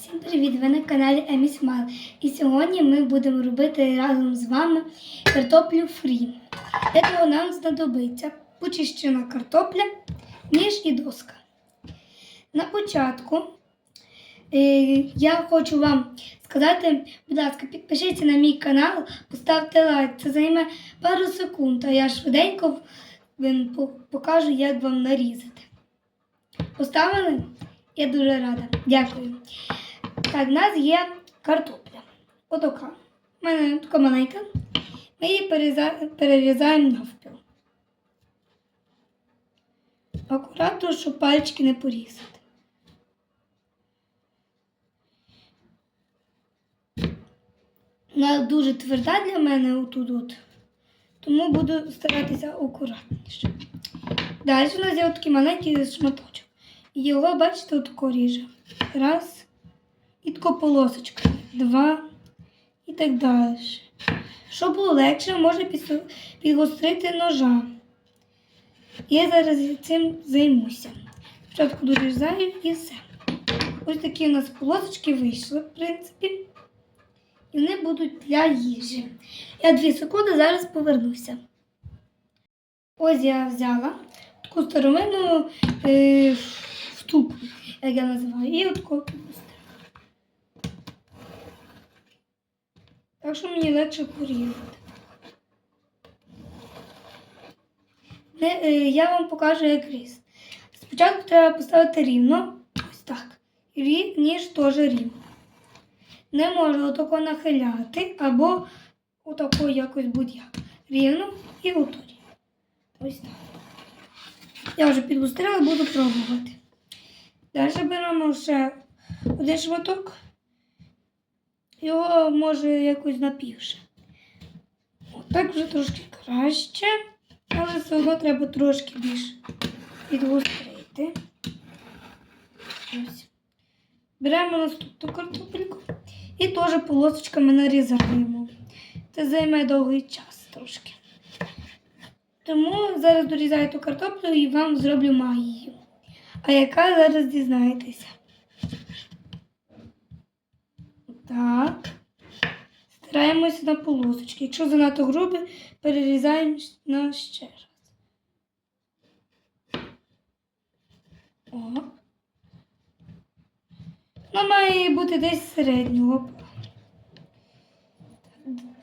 Всім привіт! Ви на каналі Емі Смайл. І сьогодні ми будемо робити разом з вами картоплю фрі. Для того нам знадобиться почищена картопля, ніж і доска. На початку е, я хочу вам сказати, будь ласка, підпишіться на мій канал, поставте лайк. Це займе пару секунд, а я швиденько покажу, як вам нарізати. Поставили? Я дуже рада. Дякую. Так, в нас є картопля. Отака. У мене така маленька. Ми її перерізаємо навпіл. Акуратно, щоб пальчики не порізати. Вона дуже тверда для мене отут. от Тому буду старатися акуратніше. Далі у нас є такий маленький шматочок. Його, бачите, отако ріже. Раз. І тако полосочка. Два. І так далі. Щоб було легше, можна підгострити ножа. Я зараз цим займуся. Спочатку дорізаю і все. Ось такі у нас полосочки вийшли, в принципі. І вони будуть для їжі. Я дві секунди зараз повернуся. Ось я взяла таку старовинну е, штуку, як я називаю, і отаку Так що мені легше. Не, е, я вам покажу, як різ. Спочатку треба поставити рівно, ось так. Рі, ніж теж рівно. Не можна отако нахиляти або отако якось будь-як. Рівно і отут. Ось так. Я вже підгустила, буду пробувати. Далі беремо ще один шматок. Його може якось напівше. Отак вже трошки краще, але все одно треба трошки більше підгострити. Беремо наступну картопельку і теж полосочками нарізаємо. Це займе довгий час трошки. Тому зараз дорізаю ту картоплю і вам зроблю магію. А яка зараз дізнаєтеся? Так. Стараємося на полосочки. Якщо занадто грубе, перерізаємо на ще раз. О. Ну, має бути десь середнього.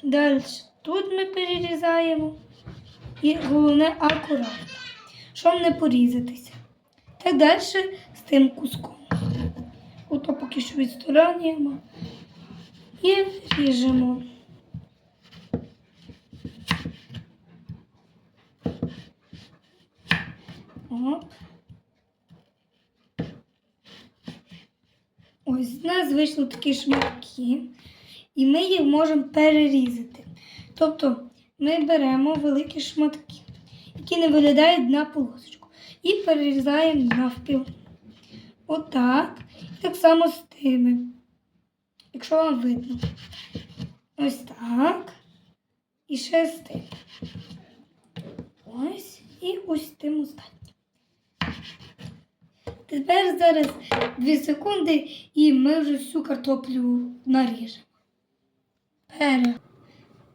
Далі тут ми перерізаємо. І головне акуратно, щоб не порізатися. Так далі з тим куском. Ото поки що відсторонюємо і ріжемо. Оп. Ось з нас вийшли такі шматки, і ми їх можемо перерізати. Тобто ми беремо великі шматки, які не виглядають на полосочку, і перерізаємо навпіл. Отак. І так само з тими, якщо вам видно. Ось так. І ще з тим. Ось. І ось тим останнім. Тепер зараз 2 секунди і ми вже всю картоплю наріжемо.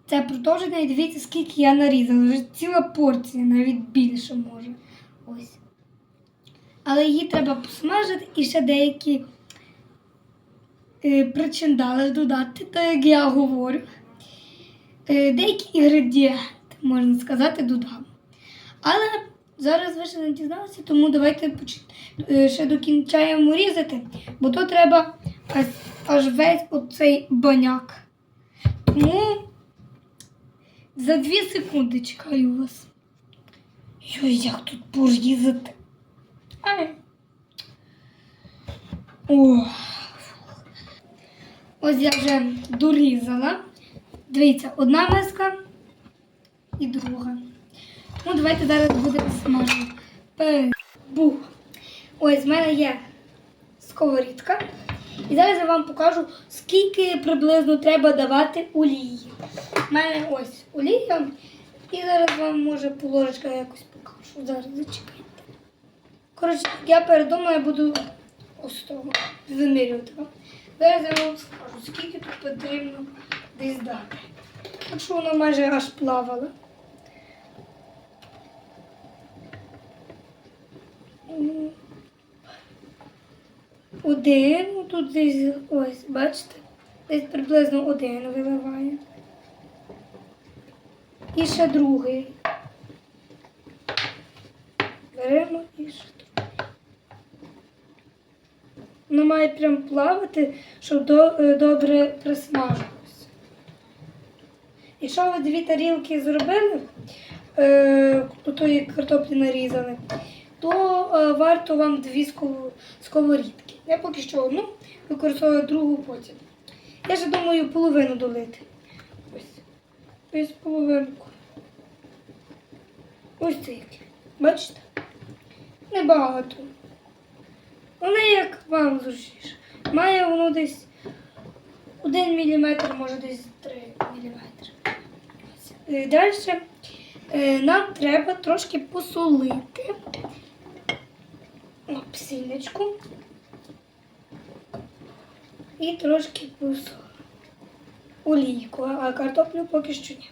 Це продовження і дивіться, скільки я нарізала. Вже ціла порція, навіть більше може. Ось. Але її треба посмажити і ще деякі причиндали додати, так як я говорю. Е, деякі інгредієнти, можна сказати, додам. Але зараз ви ще не дізналися, тому давайте е, ще докінчаємо різати, бо то треба аж, весь оцей баняк. Тому за дві секунди чекаю вас. Йой, як тут порізати. Ай. О. Ось я вже дорізала. Дивіться, одна миска і друга. Ну, давайте зараз будемо смажити. Бух. Ось в мене є сковорідка. І зараз я вам покажу, скільки приблизно треба давати олії. У мене ось олія. І зараз вам може положечка якось покажу. Зараз зачекайте. Коротше, я передумала, я буду ось того вимірювати. Зараз я вам скажу, скільки тут потрібно десь дати. Так що воно майже аж плавало. Один, тут десь ось, бачите? Десь приблизно один виливає. І ще другий. Беремо і ще другий. Воно має прям плавати, щоб до, е, добре присмажилося. Якщо ви дві тарілки зробили, е, тої картоплі нарізали, то е, варто вам дві сков- сковорідки. Я поки що одну використовую другу потім. Я ще думаю половину долити. Ось. Ось половинку. Ось тільки. Бачите? Небагато. Воно як вам зручніше. Має воно десь 1 мм, може десь 3 мм. Далі нам треба трошки посолити на псіночку. І трошки посолити. Олійку, а картоплю поки що ні.